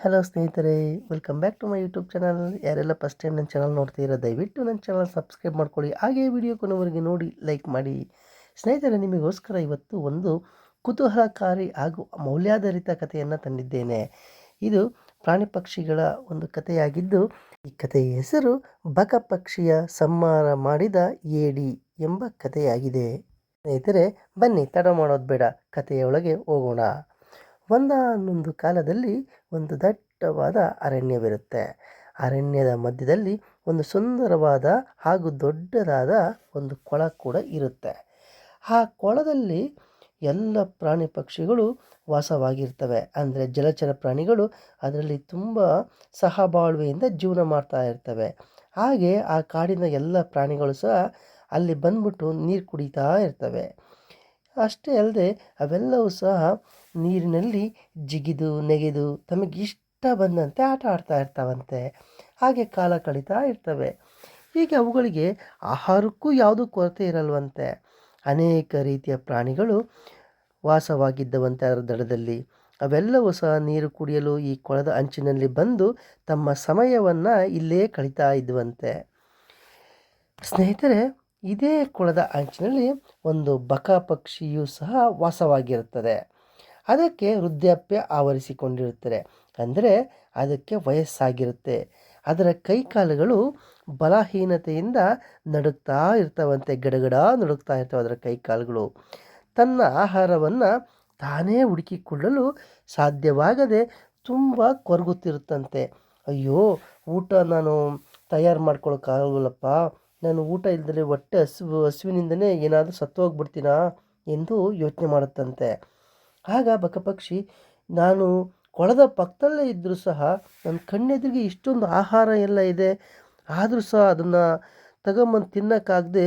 Hello ಸ್ನೇಹಿತರೆ welcome back to my YouTube channel ಯಾರೆಲ್ಲ first time ನನ್ನ ಚಾನಲ್ ನೋಡ್ತೀರಾ ದಯವಿಟ್ಟು ನನ್ನ ಚಾನಲ್ ಸಬ್ಸ್ಕ್ರೈಬ್ ಮಾಡ್ಕೊಳ್ಳಿ. ಹಾಗೆ ವಿಡಿಯೋ ಕೊನೆವರೆಗೆ ನೋಡಿ ಲೈಕ್ ಮಾಡಿ. ಸ್ನೇಹಿತರೆ, ನಿಮಗೋಸ್ಕರ ಇವತ್ತು ಒಂದು ಕುತೂಹಲಕಾರಿ ಹಾಗೂ ಮೌಲ್ಯಾಧಾರಿತ ಕಥೆಯನ್ನು ತಂದಿದ್ದೇನೆ. ಇದು ಪ್ರಾಣಿ ಪಕ್ಷಿಗಳ ಒಂದು ಕಥೆಯಾಗಿದ್ದು, ಈ ಕಥೆಯ ಹೆಸರು ಬಕ ಪಕ್ಷಿಯ ಸಂಹಾರ ಮಾಡಿದ ಏಡಿ ಎಂಬ ಕಥೆಯಾಗಿದೆ. ಸ್ನೇಹಿತರೆ, ಬನ್ನಿ, ತಡ ಮಾಡೋದು ಬೇಡ. ಕಥೆಯೊಳಗೆ ಹೋಗೋಣ. ಒಂದಾನೊಂದು ಕಾಲದಲ್ಲಿ ಒಂದು ದಟ್ಟವಾದ ಅರಣ್ಯವಿರುತ್ತೆ. ಅರಣ್ಯದ ಮಧ್ಯದಲ್ಲಿ ಒಂದು ಸುಂದರವಾದ ಹಾಗೂ ದೊಡ್ಡದಾದ ಒಂದು ಕೊಳ ಕೂಡ ಇರುತ್ತೆ. ಆ ಕೊಳದಲ್ಲಿ ಎಲ್ಲ ಪ್ರಾಣಿ ಪಕ್ಷಿಗಳು ವಾಸವಾಗಿರ್ತವೆ. ಅಂದರೆ ಜಲಚರ ಪ್ರಾಣಿಗಳು ಅದರಲ್ಲಿ ತುಂಬ ಸಹಬಾಳ್ವೆಯಿಂದ ಜೀವನ ಮಾಡ್ತಾ ಇರ್ತವೆ. ಹಾಗೆ ಆ ಕಾಡಿನ ಎಲ್ಲ ಪ್ರಾಣಿಗಳು ಸಹ ಅಲ್ಲಿ ಬಂದ್ಬಿಟ್ಟು ನೀರು ಕುಡಿತಾ ಇರ್ತವೆ. ಅಷ್ಟೇ ಅಲ್ಲದೆ ಅವೆಲ್ಲವೂ ಸಹ ನೀರಿನಲ್ಲಿ ಜಿಗಿದು, ನೆಗೆದು ತಮಗಿಷ್ಟ ಬಂದಂತೆ ಆಟ ಆಡ್ತಾ ಇರ್ತಾವಂತೆ. ಹಾಗೆ ಕಾಲ ಕಳೀತಾ ಇರ್ತವೆ. ಹೀಗೆ ಅವುಗಳಿಗೆ ಆಹಾರಕ್ಕೂ ಯಾವುದೂ ಕೊರತೆ ಇರಲ್ವಂತೆ. ಅನೇಕ ರೀತಿಯ ಪ್ರಾಣಿಗಳು ವಾಸವಾಗಿದ್ದವಂತೆ ಅದರ ದಡದಲ್ಲಿ. ಅವೆಲ್ಲವೂ ಸಹ ನೀರು ಕುಡಿಯಲು ಈ ಕೊಳದ ಅಂಚಿನಲ್ಲಿ ಬಂದು ತಮ್ಮ ಸಮಯವನ್ನು ಇಲ್ಲೇ ಕಳೀತಾ ಇದ್ದವಂತೆ. ಸ್ನೇಹಿತರೆ, ಇದೇ ಕೊಳದ ಅಂಚಿನಲ್ಲಿ ಒಂದು ಬಕ ಪಕ್ಷಿಯೂ ಸಹ ವಾಸವಾಗಿರುತ್ತದೆ. ಅದಕ್ಕೆ ವೃದ್ಧಾಪ್ಯ ಆವರಿಸಿಕೊಂಡಿರುತ್ತದೆ. ಅಂದರೆ ಅದಕ್ಕೆ ವಯಸ್ಸಾಗಿರುತ್ತೆ. ಅದರ ಕೈಕಾಲುಗಳು ಬಲಹೀನತೆಯಿಂದ ನಡುಗ್ತಾ ಇರ್ತವಂತೆ, ಗಡಗಡ ನಡುಗ್ತಾ ಇರ್ತವೆ ಅದರ ಕೈಕಾಲುಗಳು. ತನ್ನ ಆಹಾರವನ್ನು ತಾನೇ ಹುಡುಕಿಕೊಳ್ಳಲು ಸಾಧ್ಯವಾಗದೆ ತುಂಬ ಕೊರಗುತ್ತಿರುತ್ತಂತೆ. ಅಯ್ಯೋ, ಊಟ ನಾನು ತಯಾರು ಮಾಡ್ಕೊಳ್ಳೋಕ್ಕಾಗಲ್ಲಪ್ಪ ನಾನು ಊಟ ಇಲ್ಲದ್ರೆ ಹೊಟ್ಟೆ ಹಸಿವು ಹಸುವಿನಿಂದನೇ ಏನಾದರೂ ಸತ್ತು ಹೋಗ್ಬಿಡ್ತೀನಾ ಎಂದು ಯೋಚನೆ ಮಾಡುತ್ತಂತೆ. ಆಗ ಬಕಪಕ್ಷಿ, ನಾನು ಕೊಳದ ಪಕ್ಕದಲ್ಲೇ ಇದ್ದರೂ ಸಹ ನನ್ನ ಕಣ್ಣೆದುರಿಗೆ ಇಷ್ಟೊಂದು ಆಹಾರ ಎಲ್ಲ ಇದೆ. ಆದರೂ ಸಹ ಅದನ್ನು ತಗೊಂಬಂದು ತಿನ್ನೋಕ್ಕಾಗದೆ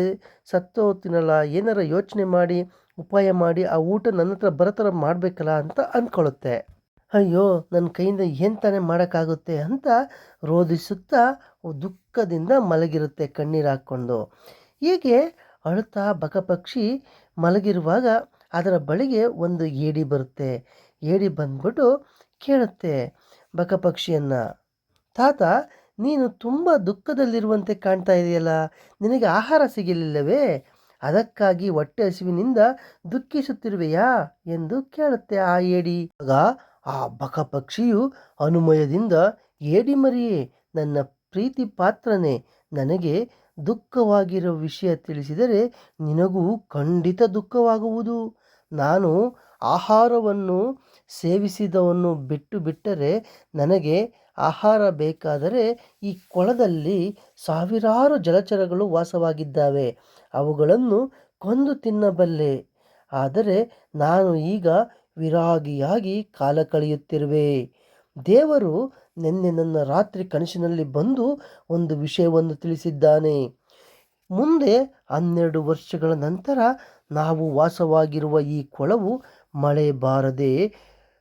ಸತ್ತೋ ತಿನ್ನಲ್ಲ. ಏನಾರ ಯೋಚನೆ ಮಾಡಿ, ಉಪಾಯ ಮಾಡಿ ಆ ಊಟ ನನ್ನ ಹತ್ರ ಬರೋ ಮಾಡಬೇಕಲ್ಲ ಅಂತ ಅಂದ್ಕೊಳ್ಳುತ್ತೆ. ಅಯ್ಯೋ, ನನ್ನ ಕೈಯಿಂದ ಏನು ತಾನೇ ಮಾಡೋಕ್ಕಾಗುತ್ತೆ ಅಂತ ರೋಧಿಸುತ್ತಾ ದುಃಖದಿಂದ ಮಲಗಿರುತ್ತೆ ಕಣ್ಣೀರು ಹಾಕ್ಕೊಂಡು. ಹೀಗೆ ಅಳುತ್ತಾ ಬಕಪಕ್ಷಿ ಮಲಗಿರುವಾಗ ಅದರ ಬಳಿಗೆ ಒಂದು ಏಡಿ ಬರುತ್ತೆ. ಏಡಿ ಬಂದ್ಬಿಟ್ಟು ಕೇಳುತ್ತೆ, ಬಕಪಕ್ಷಿಯನ್ನು, ತಾತ, ನೀನು ತುಂಬ ದುಃಖದಲ್ಲಿರುವಂತೆ ಕಾಣ್ತಾ ಇದೆಯಲ್ಲ, ನಿನಗೆ ಆಹಾರ ಸಿಗಲಿಲ್ಲವೇ? ಅದಕ್ಕಾಗಿ ಹೊಟ್ಟೆ ಹಸಿವಿನಿಂದ ದುಃಖಿಸುತ್ತಿರುವೆಯಾ? ಎಂದು ಕೇಳುತ್ತೆ ಆ ಏಡಿ. ಆಗ ಆ ಬಕ ಪಕ್ಷಿಯು ಅನುಮಯದಿಂದ, ಏಡಿ ಮರಿಯೇ, ನನ್ನ ಪ್ರೀತಿ ಪಾತ್ರನೇ, ನನಗೆ ದುಃಖವಾಗಿರೋ ವಿಷಯ ತಿಳಿಸಿದರೆ ನಿನಗೂ ಖಂಡಿತ ದುಃಖವಾಗುವುದು. ನಾನು ಆಹಾರವನ್ನು ಸೇವಿಸಿದವನ್ನು ಬಿಟ್ಟು ಬಿಟ್ಟರೆ ನನಗೆ ಆಹಾರ ಬೇಕಾದರೆ ಈ ಕೊಳದಲ್ಲಿ ಸಾವಿರಾರು ಜಲಚರಗಳು ವಾಸವಾಗಿದ್ದಾವೆ. ಅವುಗಳನ್ನು ಕೊಂದು ತಿನ್ನಬಲ್ಲೆ. ಆದರೆ ನಾನು ಈಗ ವಿರಾಗಿಯಾಗಿ ಕಾಲ ಕಳೆಯುತ್ತಿರುವೆ. ದೇವರು ನಿನ್ನೆ ನನ್ನ ರಾತ್ರಿ ಕನಸಿನಲ್ಲಿ ಬಂದು ಒಂದು ವಿಷಯವನ್ನು ತಿಳಿಸಿದ್ದಾನೆ. ಮುಂದೆ ಹನ್ನೆರಡು ವರ್ಷಗಳ ನಂತರ ನಾವು ವಾಸವಾಗಿರುವ ಈ ಕೊಳವು ಮಳೆ ಬಾರದೆ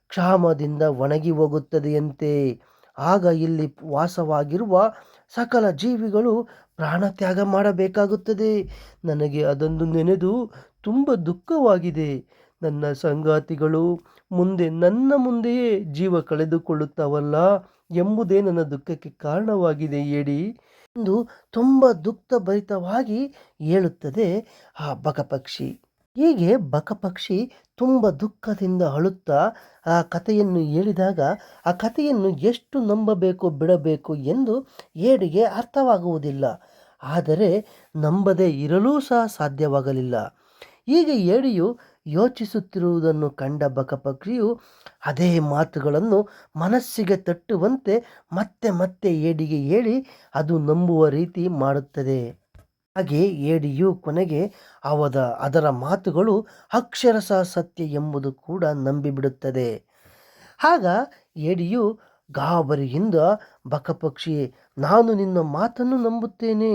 ಕ್ಷಾಮದಿಂದ ಒಣಗಿ ಹೋಗುತ್ತದೆಯಂತೆ. ಆಗ ಇಲ್ಲಿ ವಾಸವಾಗಿರುವ ಸಕಲ ಜೀವಿಗಳು ಪ್ರಾಣತ್ಯಾಗ ಮಾಡಬೇಕಾಗುತ್ತದೆ. ನನಗೆ ಅದೊಂದು ನೆನೆದು ತುಂಬ ದುಃಖವಾಗಿದೆ. ನನ್ನ ಸಂಗಾತಿಗಳು ಮುಂದೆ ನನ್ನ ಮುಂದೆಯೇ ಜೀವ ಕಳೆದುಕೊಳ್ಳುತ್ತವಲ್ಲ ಎಂಬುದೇ ನನ್ನ ದುಃಖಕ್ಕೆ ಕಾರಣವಾಗಿದೆ, ಏಡಿ. ಎಂದು ತುಂಬ ದುಃಖಭರಿತವಾಗಿ ಹೇಳುತ್ತದೆ ಆ ಬಕಪಕ್ಷಿ. ಹೀಗೆ ಬಕಪಕ್ಷಿ ತುಂಬ ದುಃಖದಿಂದ ಅಳುತ್ತಾ ಆ ಕಥೆಯನ್ನು ಹೇಳಿದಾಗ ಆ ಕಥೆಯನ್ನು ಎಷ್ಟು ನಂಬಬೇಕು ಬಿಡಬೇಕು ಎಂದು ಏಡಿಗೆ ಅರ್ಥವಾಗುವುದಿಲ್ಲ. ಆದರೆ ನಂಬದೇ ಇರಲೂ ಸಹ ಸಾಧ್ಯವಾಗಲಿಲ್ಲ. ಹೀಗೆ ಏಡಿಯು ಯೋಚಿಸುತ್ತಿರುವುದನ್ನು ಕಂಡ ಬಕಪಕ್ಷಿಯು ಅದೇ ಮಾತುಗಳನ್ನು ಮನಸ್ಸಿಗೆ ತಟ್ಟುವಂತೆ ಮತ್ತೆ ಮತ್ತೆ ಏಡಿಗೆ ಹೇಳಿ ಅದು ನಂಬುವ ರೀತಿ ಮಾಡುತ್ತದೆ. ಹಾಗೆ ಏಡಿಯು ಕೊನೆಗೆ ಅವದ ಅದರ ಮಾತುಗಳು ಅಕ್ಷರಶಃ ಸತ್ಯ ಎಂಬುದು ಕೂಡ ನಂಬಿಬಿಡುತ್ತದೆ. ಆಗ ಏಡಿಯು ಗಾಬರಿಯಿಂದ ಬಕಪಕ್ಷಿ ನಾನು ನಿನ್ನ ಮಾತನ್ನು ನಂಬುತ್ತೇನೆ.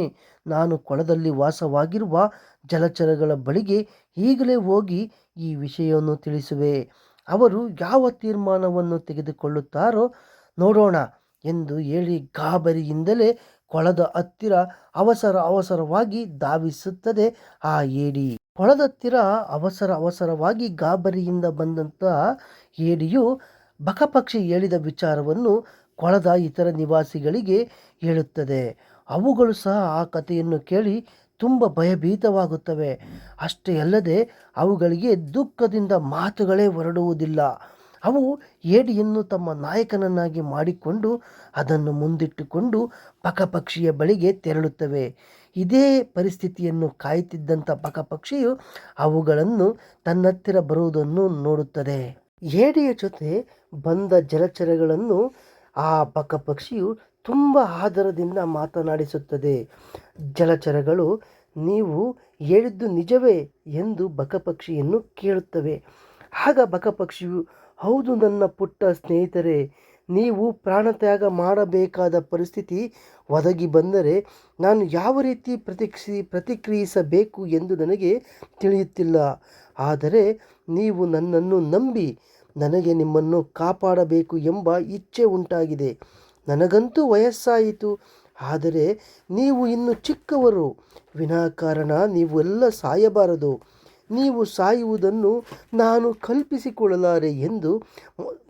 ನಾನು ಕೊಳದಲ್ಲಿ ವಾಸವಾಗಿರುವ ಜಲಚರಗಳ ಬಳಿಗೆ ಈಗಲೇ ಹೋಗಿ ಈ ವಿಷಯವನ್ನು ತಿಳಿಸುವೆ. ಅವರು ಯಾವ ತೀರ್ಮಾನವನ್ನು ತೆಗೆದುಕೊಳ್ಳುತ್ತಾರೋ ನೋಡೋಣ ಎಂದು ಹೇಳಿ ಗಾಬರಿಯಿಂದಲೇ ಕೊಳದ ಹತ್ತಿರ ಅವಸರ ಅವಸರವಾಗಿ ಧಾವಿಸುತ್ತದೆ ಆ ಏಡಿ. ಕೊಳದ ಹತ್ತಿರ ಅವಸರ ಅವಸರವಾಗಿ ಗಾಬರಿಯಿಂದ ಬಂದಂಥ ಏಡಿಯು ಬಕಪಕ್ಷಿ ಹೇಳಿದ ವಿಚಾರವನ್ನು ಕೊಳದ ಇತರ ನಿವಾಸಿಗಳಿಗೆ ಹೇಳುತ್ತದೆ. ಅವುಗಳು ಸಹ ಆ ಕಥೆಯನ್ನು ಕೇಳಿ ತುಂಬ ಭಯಭೀತವಾಗುತ್ತವೆ. ಅಷ್ಟೇ ಅಲ್ಲದೆ ಅವುಗಳಿಗೆ ದುಃಖದಿಂದ ಮಾತುಗಳೇ ಹೊರಡುವುದಿಲ್ಲ. ಅವು ಏಡಿಯನ್ನು ತಮ್ಮ ನಾಯಕನನ್ನಾಗಿ ಮಾಡಿಕೊಂಡು ಅದನ್ನು ಮುಂದಿಟ್ಟುಕೊಂಡು ಪಕಪಕ್ಷಿಯ ಬಳಿಗೆ ತೆರಳುತ್ತವೆ. ಇದೇ ಪರಿಸ್ಥಿತಿಯನ್ನು ಕಾಯುತ್ತಿದ್ದಂಥ ಪಕಪಕ್ಷಿಯು ಅವುಗಳನ್ನು ತನ್ನತ್ತಿರ ಬರುವುದನ್ನು ನೋಡುತ್ತದೆ. ಏಡಿಯ ಜೊತೆ ಬಂದ ಜಲಚರಗಳನ್ನು ಆ ಬಕಪಕ್ಷಿಯು ತುಂಬ ಆದರದಿಂದ ಮಾತನಾಡಿಸುತ್ತದೆ. ಜಲಚರಗಳು ನೀವು ಹೇಳಿದ್ದು ನಿಜವೇ ಎಂದು ಬಕಪಕ್ಷಿಯನ್ನು ಕೇಳುತ್ತವೆ. ಆಗ ಬಕಪಕ್ಷಿಯು ಹೌದು ನನ್ನ ಪುಟ್ಟ ಸ್ನೇಹಿತರೆ, ನೀವು ಪ್ರಾಣತ್ಯಾಗ ಮಾಡಬೇಕಾದ ಪರಿಸ್ಥಿತಿ ಒದಗಿ ಬಂದರೆ ನಾನು ಯಾವ ರೀತಿ ಪ್ರತಿಕ್ರಿಸಿ, ಪ್ರತಿಕ್ರಿಯಿಸಬೇಕು ಎಂದು ನನಗೆ ತಿಳಿಯುತ್ತಿಲ್ಲ. ಆದರೆ ನೀವು ನನ್ನನ್ನು ನಂಬಿ ನನಗೆ ನಿಮ್ಮನ್ನು ಕಾಪಾಡಬೇಕು ಎಂಬ ಇಚ್ಛೆ ಉಂಟಾಗಿದೆ. ನನಗಂತೂ ವಯಸ್ಸಾಯಿತು. ಆದರೆ ನೀವು ಇನ್ನು ಚಿಕ್ಕವರು. ವಿನಾಕಾರಣ ನೀವೆಲ್ಲ ಸಾಯಬಾರದು. ನೀವು ಸಾಯುವುದನ್ನು ನಾನು ಕಲ್ಪಿಸಿಕೊಳ್ಳಲಾರೆ ಎಂದು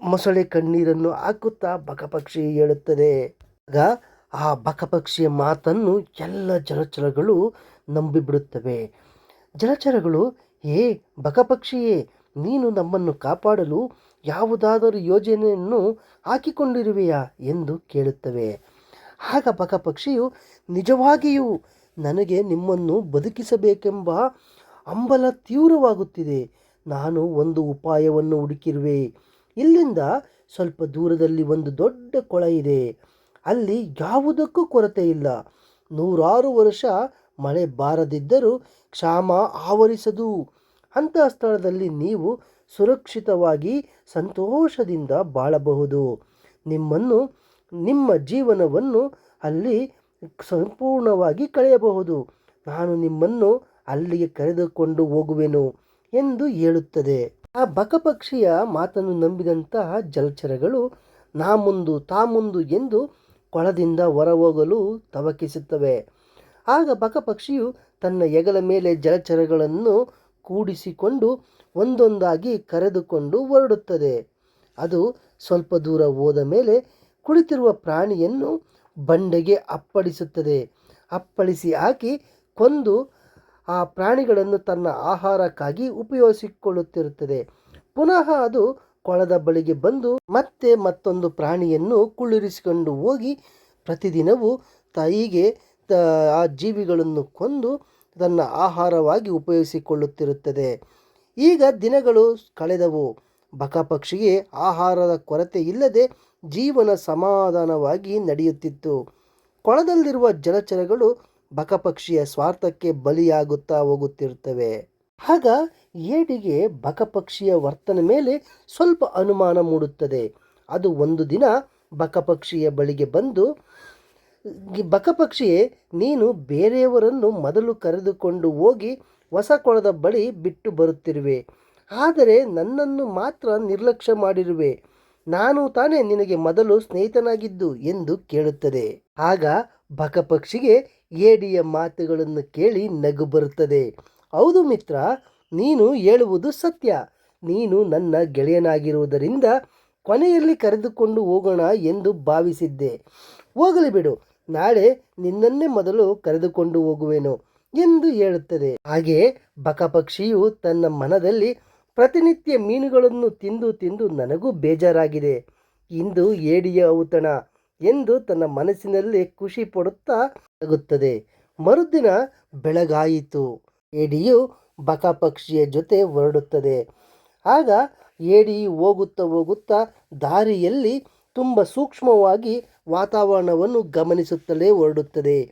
ಮೊಸಳೆ ಕಣ್ಣೀರನ್ನು ಹಾಕುತ್ತಾ ಬಕಪಕ್ಷಿ ಹೇಳುತ್ತದೆ. ಆಗ ಆ ಬಕಪಕ್ಷಿಯ ಮಾತನ್ನು ಎಲ್ಲ ಜಲಚರಗಳು ನಂಬಿಬಿಡುತ್ತವೆ. ಜಲಚರಗಳು ಏ ಬಕಪಕ್ಷಿಯೇ ನೀನು ನಮ್ಮನ್ನು ಕಾಪಾಡಲು ಯಾವುದಾದರೂ ಯೋಜನೆಯನ್ನು ಹಾಕಿಕೊಂಡಿರುವೆಯಾ ಎಂದು ಕೇಳುತ್ತವೆ. ಆಗ ಬಕಪಕ್ಷಿಯು ನಿಜವಾಗಿಯೂ ನನಗೆ ನಿಮ್ಮನ್ನು ಬದುಕಿಸಬೇಕೆಂಬ ಹಂಬಲ ತೀವ್ರವಾಗುತ್ತಿದೆ. ನಾನು ಒಂದು ಉಪಾಯವನ್ನು ಹುಡುಕಿರುವೆ. ಇಲ್ಲಿಂದ ಸ್ವಲ್ಪ ದೂರದಲ್ಲಿ ಒಂದು ದೊಡ್ಡ ಕೊಳ ಇದೆ. ಅಲ್ಲಿ ಯಾವುದಕ್ಕೂ ಕೊರತೆ ಇಲ್ಲ. ನೂರಾರು ವರ್ಷ ಮಳೆ ಬಾರದಿದ್ದರೂ ಕ್ಷಾಮ ಆವರಿಸದು. ಅಂತಹ ಸ್ಥಳದಲ್ಲಿ ನೀವು ಸುರಕ್ಷಿತವಾಗಿ ಸಂತೋಷದಿಂದ ಬಾಳಬಹುದು. ನಿಮ್ಮನ್ನು, ನಿಮ್ಮ ಜೀವನವನ್ನು ಅಲ್ಲಿ ಸಂಪೂರ್ಣವಾಗಿ ಕಳೆಯಬಹುದು. ನಾನು ನಿಮ್ಮನ್ನು ಅಲ್ಲಿಗೆ ಕರೆದುಕೊಂಡು ಹೋಗುವೆನು ಎಂದು ಹೇಳುತ್ತದೆ. ಆ ಬಕಪಕ್ಷಿಯ ಮಾತನ್ನು ನಂಬಿದಂತಹ ಜಲಚರಗಳು ನಾ ಮುಂದು ತಾ ಮುಂದು ಎಂದು ಕೊಳದಿಂದ ಹೊರಹೋಗಲು ತವಕಿಸುತ್ತವೆ. ಆಗ ಬಕಪಕ್ಷಿಯು ತನ್ನ ಹೆಗಲ ಮೇಲೆ ಜಲಚರಗಳನ್ನು ಕೂಡಿಸಿಕೊಂಡು ಒಂದೊಂದಾಗಿ ಕರೆದುಕೊಂಡು ಹೊರಡುತ್ತದೆ. ಅದು ಸ್ವಲ್ಪ ದೂರ ಹೋದ ಮೇಲೆ ಕುಳಿತಿರುವ ಪ್ರಾಣಿಯನ್ನು ಬಂಡೆಗೆ ಅಪ್ಪಳಿಸುತ್ತದೆ. ಅಪ್ಪಳಿಸಿ ಹಾಕಿ ಕೊಂದು ಆ ಪ್ರಾಣಿಗಳನ್ನು ತನ್ನ ಆಹಾರಕ್ಕಾಗಿ ಉಪಯೋಗಿಸಿಕೊಳ್ಳುತ್ತಿರುತ್ತದೆ. ಪುನಃ ಅದು ಕೊಳದ ಬಳಿಗೆ ಬಂದು ಮತ್ತೆ ಮತ್ತೊಂದು ಪ್ರಾಣಿಯನ್ನು ಕುಳ್ಳಿರಿಸಿಕೊಂಡು ಹೋಗಿ ಪ್ರತಿದಿನವೂ ತಾಯಿಗೆ ಆ ಜೀವಿಗಳನ್ನು ಕೊಂದು ತನ್ನ ಆಹಾರವಾಗಿ ಉಪಯೋಗಿಸಿಕೊಳ್ಳುತ್ತಿರುತ್ತದೆ. ಈಗ ದಿನಗಳು ಕಳೆದವು. ಬಕಪಕ್ಷಿಗೆ ಆಹಾರದ ಕೊರತೆ ಇಲ್ಲದೆ ಜೀವನ ಸಮಾಧಾನವಾಗಿ ನಡೆಯುತ್ತಿತ್ತು. ಕೊಳದಲ್ಲಿರುವ ಜಲಚರಗಳು ಬಕಪಕ್ಷಿಯ ಸ್ವಾರ್ಥಕ್ಕೆ ಬಲಿಯಾಗುತ್ತಾ ಹೋಗುತ್ತಿರುತ್ತವೆ. ಆಗ ಏಡಿಗೆ ಬಕಪಕ್ಷಿಯ ವರ್ತನೆ ಮೇಲೆ ಸ್ವಲ್ಪ ಅನುಮಾನ ಮೂಡುತ್ತದೆ. ಅದು ಒಂದು ದಿನ ಬಕಪಕ್ಷಿಯ ಬಳಿಗೆ ಬಂದು ಬಕಪಕ್ಷಿಯೇ ನೀನು ಬೇರೆಯವರನ್ನು ಮೊದಲು ಕರೆದುಕೊಂಡು ಹೋಗಿ ಹೊಸ ಕೊಳದ ಬಳಿ ಬಿಟ್ಟು ಬರುತ್ತಿರುವೆ. ಆದರೆ ನನ್ನನ್ನು ಮಾತ್ರ ನಿರ್ಲಕ್ಷ್ಯ ಮಾಡಿರುವೆ. ನಾನು ತಾನೇ ನಿನಗೆ ಮೊದಲು ಸ್ನೇಹಿತನಾಗಿದ್ದು ಎಂದು ಕೇಳುತ್ತದೆ. ಆಗ ಬಕಪಕ್ಷಿಗೆ ಏಡಿಯ ಮಾತುಗಳನ್ನು ಕೇಳಿ ನಗು ಬರುತ್ತದೆ. ಹೌದು ಮಿತ್ರ, ನೀನು ಹೇಳುವುದು ಸತ್ಯ. ನೀನು ನನ್ನ ಗೆಳೆಯನಾಗಿರುವುದರಿಂದ ಕೊನೆಯಲ್ಲಿ ಕರೆದುಕೊಂಡು ಹೋಗೋಣ ಎಂದು ಭಾವಿಸಿದ್ದೆ. ಹೋಗಲಿ ಬಿಡು ನಾಳೆ ನಿನ್ನನ್ನೇ ಮೊದಲು ಕರೆದುಕೊಂಡು ಹೋಗುವೆನು ಎಂದು ಹೇಳುತ್ತದೆ. ಹಾಗೆ ಬಕಪಕ್ಷಿಯು ತನ್ನ ಮನದಲ್ಲಿ ಪ್ರತಿನಿತ್ಯ ಮೀನುಗಳನ್ನು ತಿಂದು ತಿಂದು ನನಗೂ ಬೇಜಾರಾಗಿದೆ. ಇಂದು ಏಡಿಯ ಔತಣ ಎಂದು ತನ್ನ ಮನಸ್ಸಿನಲ್ಲಿ ಖುಷಿ ಪಡುತ್ತಾ ನಗುತ್ತದೆ ಮರುದಿನ ಬೆಳಗಾಯಿತು. ಏಡಿಯು ಬಕಪಕ್ಷಿಯ ಜೊತೆ ಹೊರಡುತ್ತದೆ. ಆಗ ಏಡಿ ಹೋಗುತ್ತಾ ಹೋಗುತ್ತಾ ದಾರಿಯಲ್ಲಿ ತುಂಬ ಸೂಕ್ಷ್ಮವಾಗಿ ವಾತಾವರಣವನ್ನು ಗಮನಿಸುತ್ತಲೇ ಹೊರಡುತ್ತದೆ.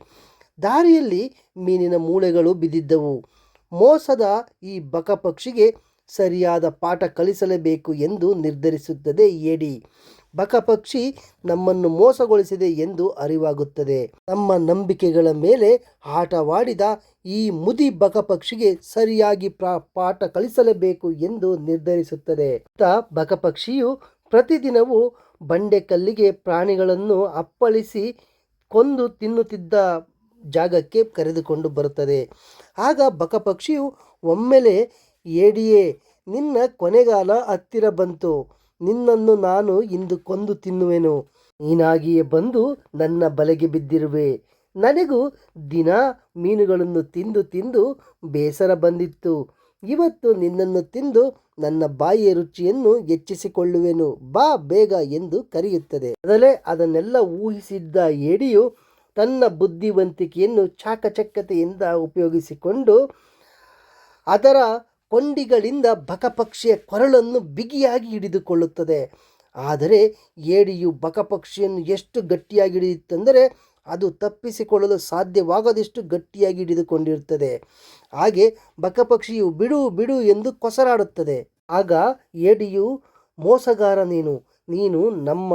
ದಾರಿಯಲ್ಲಿ ಮೀನಿನ ಮೂಳೆಗಳು ಬಿದ್ದಿದ್ದವು. ಮೋಸದ ಈ ಬಕ ಪಕ್ಷಿಗೆ ಸರಿಯಾದ ಪಾಠ ಕಲಿಸಲೇಬೇಕು ಎಂದು ನಿರ್ಧರಿಸುತ್ತದೆ ಏಡಿ. ಬಕ ಪಕ್ಷಿ ನಮ್ಮನ್ನು ಮೋಸಗೊಳಿಸಿದೆ ಎಂದು ಅರಿವಾಗುತ್ತದೆ. ನಮ್ಮ ನಂಬಿಕೆಗಳ ಮೇಲೆ ಆಟವಾಡಿದ ಈ ಮುದಿ ಬಕ ಪಕ್ಷಿಗೆ ಸರಿಯಾಗಿ ಪ್ರಾ, ಪಾಠ ಕಲಿಸಲೇಬೇಕು ಎಂದು ನಿರ್ಧರಿಸುತ್ತದೆ. ಬಕ ಪಕ್ಷಿಯು ಪ್ರತಿದಿನವೂ ಬಂಡೆಕಲ್ಲಿಗೆ ಪ್ರಾಣಿಗಳನ್ನು ಅಪ್ಪಳಿಸಿ ಕೊಂದು ತಿನ್ನುತ್ತಿದ್ದ ಜಾಗಕ್ಕೆ ಕರೆದುಕೊಂಡು ಬರುತ್ತದೆ. ಆಗ ಬಕಪಕ್ಷಿಯು ಒಮ್ಮೆಲೆ, ಏಡಿಯೇ, ನಿನ್ನ ಕೊನೆಗಾಲ ಹತ್ತಿರ ಬಂತು. ನಿನ್ನನ್ನು ನಾನು ಇಂದು ಕೊಂದು ತಿನ್ನುವೆನು. ನೀನಾಗಿಯೇ ಬಂದು ನನ್ನ ಬಲೆಗೆ ಬಿದ್ದಿರುವೆ. ನನಗೂ ದಿನ ಮೀನುಗಳನ್ನು ತಿಂದು ತಿಂದು ಬೇಸರ ಬಂದಿತ್ತು. ಇವತ್ತು ನಿನ್ನನ್ನು ತಿಂದು ನನ್ನ ಬಾಯಿಯ ರುಚಿಯನ್ನು ಹೆಚ್ಚಿಸಿಕೊಳ್ಳುವೆನು. ಬಾ ಬೇಗ ಎಂದು ಕರೆಯುತ್ತದೆ. ಅದಲೇ ಅದನ್ನೆಲ್ಲ ಊಹಿಸಿದ್ದ ಏಡಿಯು ತನ್ನ ಬುದ್ಧಿವಂತಿಕೆಯನ್ನು ಚಾಕಚಕ್ಯತೆಯಿಂದ ಉಪಯೋಗಿಸಿಕೊಂಡು ಅದರ ಕೊಂಡಿಗಳಿಂದ ಬಕಪಕ್ಷಿಯ ಕೊರಳನ್ನು ಬಿಗಿಯಾಗಿ ಹಿಡಿದುಕೊಳ್ಳುತ್ತದೆ. ಆದರೆ ಏಡಿಯು ಬಕಪಕ್ಷಿಯನ್ನು ಎಷ್ಟು ಗಟ್ಟಿಯಾಗಿ ಹಿಡಿಯುತ್ತೆಂದರೆ ಅದು ತಪ್ಪಿಸಿಕೊಳ್ಳಲು ಸಾಧ್ಯವಾಗದಷ್ಟು ಗಟ್ಟಿಯಾಗಿ ಹಿಡಿದುಕೊಂಡಿರುತ್ತದೆ. ಹಾಗೆ ಬಕಪಕ್ಷಿಯು ಬಿಡು ಬಿಡು ಎಂದು ಕೊಸರಾಡುತ್ತದೆ. ಆಗ ಏಡಿಯು, ಮೋಸಗಾರ ನೀನು ನೀನು ನಮ್ಮ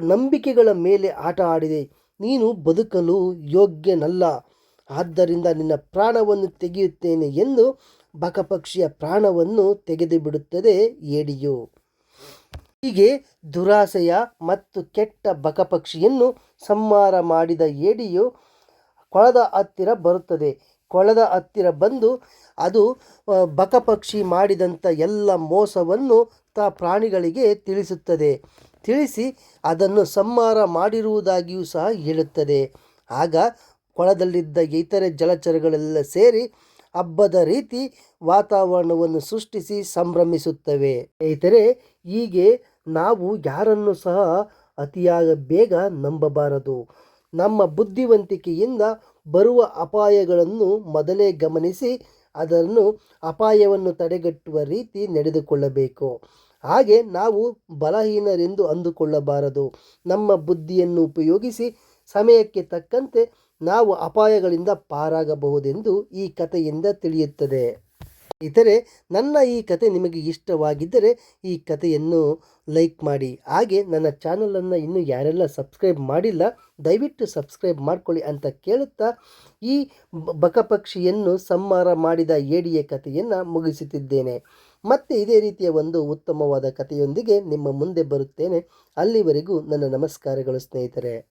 ನಂಬಿಕೆಗಳ ಮೇಲೆ ಆಟ ಆಡಿದೆ. ನೀನು ಬದುಕಲು ಯೋಗ್ಯನಲ್ಲ. ಆದ್ದರಿಂದ ನಿನ್ನ ಪ್ರಾಣವನ್ನು ತೆಗೆಯುತ್ತೇನೆ ಎಂದು ಬಕಪಕ್ಷಿಯ ಪ್ರಾಣವನ್ನು ತೆಗೆದುಬಿಡುತ್ತದೆ ಏಡಿಯು. ಹೀಗೆ ದುರಾಸೆಯ ಮತ್ತು ಕೆಟ್ಟ ಬಕಪಕ್ಷಿಯನ್ನು ಸಂಹಾರ ಮಾಡಿದ ಏಡಿಯು ಕೊಳದ ಹತ್ತಿರ ಬರುತ್ತದೆ. ಕೊಳದ ಹತ್ತಿರ ಬಂದು ಅದು ಬಕಪಕ್ಷಿ ಮಾಡಿದಂಥ ಎಲ್ಲ ಮೋಸವನ್ನು ತ ಪ್ರಾಣಿಗಳಿಗೆ ತಿಳಿಸುತ್ತದೆ. ತಿಳಿಸಿ ಅದನ್ನು ಸಂಹಾರ ಮಾಡಿರುವುದಾಗಿಯೂ ಸಹ ಹೇಳುತ್ತದೆ. ಆಗ ಕೊಳದಲ್ಲಿದ್ದ ಇತರೆ ಜಲಚರಗಳೆಲ್ಲ ಸೇರಿ ಹಬ್ಬದ ರೀತಿ ವಾತಾವರಣವನ್ನು ಸೃಷ್ಟಿಸಿ ಸಂಭ್ರಮಿಸುತ್ತವೆ. ಸ್ನೇಹಿತರೆ, ಹೀಗೆ ನಾವು ಯಾರನ್ನು ಸಹ ಅತಿಯಾಗ ಬೇಗ ನಂಬಬಾರದು. ನಮ್ಮ ಬುದ್ಧಿವಂತಿಕೆಯಿಂದ ಬರುವ ಅಪಾಯಗಳನ್ನು ಮೊದಲೇ ಗಮನಿಸಿ ಅದನ್ನು ಅಪಾಯವನ್ನು ತಡೆಗಟ್ಟುವ ರೀತಿ ನಡೆದುಕೊಳ್ಳಬೇಕು. ಹಾಗೆ ನಾವು ಬಲಹೀನರೆಂದು ಅಂದುಕೊಳ್ಳಬಾರದು. ನಮ್ಮ ಬುದ್ಧಿಯನ್ನು ಉಪಯೋಗಿಸಿ ಸಮಯಕ್ಕೆ ತಕ್ಕಂತೆ ನಾವು ಅಪಾಯಗಳಿಂದ ಪಾರಾಗಬಹುದೆಂದು ಈ ಕಥೆಯಿಂದ ತಿಳಿಯುತ್ತದೆ. ಇತರೆ ನನ್ನ ಈ ಕತೆ ನಿಮಗೆ ಇಷ್ಟವಾಗಿದ್ದರೆ ಈ ಕಥೆಯನ್ನು ಲೈಕ್ ಮಾಡಿ. ಹಾಗೆ ನನ್ನ ಚಾನಲನ್ನು ಇನ್ನೂ ಯಾರೆಲ್ಲ ಸಬ್ಸ್ಕ್ರೈಬ್ ಮಾಡಿಲ್ಲ, ದಯವಿಟ್ಟು ಸಬ್ಸ್ಕ್ರೈಬ್ ಮಾಡಿಕೊಳ್ಳಿ ಅಂತ ಕೇಳುತ್ತಾ ಈ ಬಕಪಕ್ಷಿಯನ್ನು ಸಂಹಾರ ಮಾಡಿದ ಏಡಿಯ ಕಥೆಯನ್ನು ಮುಗಿಸುತ್ತಿದ್ದೇನೆ. ಮತ್ತೆ ಇದೇ ರೀತಿಯ ಒಂದು ಉತ್ತಮವಾದ ಕಥೆಯೊಂದಿಗೆ ನಿಮ್ಮ ಮುಂದೆ ಬರುತ್ತೇನೆ. ಅಲ್ಲಿವರೆಗೂ ನನ್ನ ನಮಸ್ಕಾರಗಳು ಸ್ನೇಹಿತರೆ.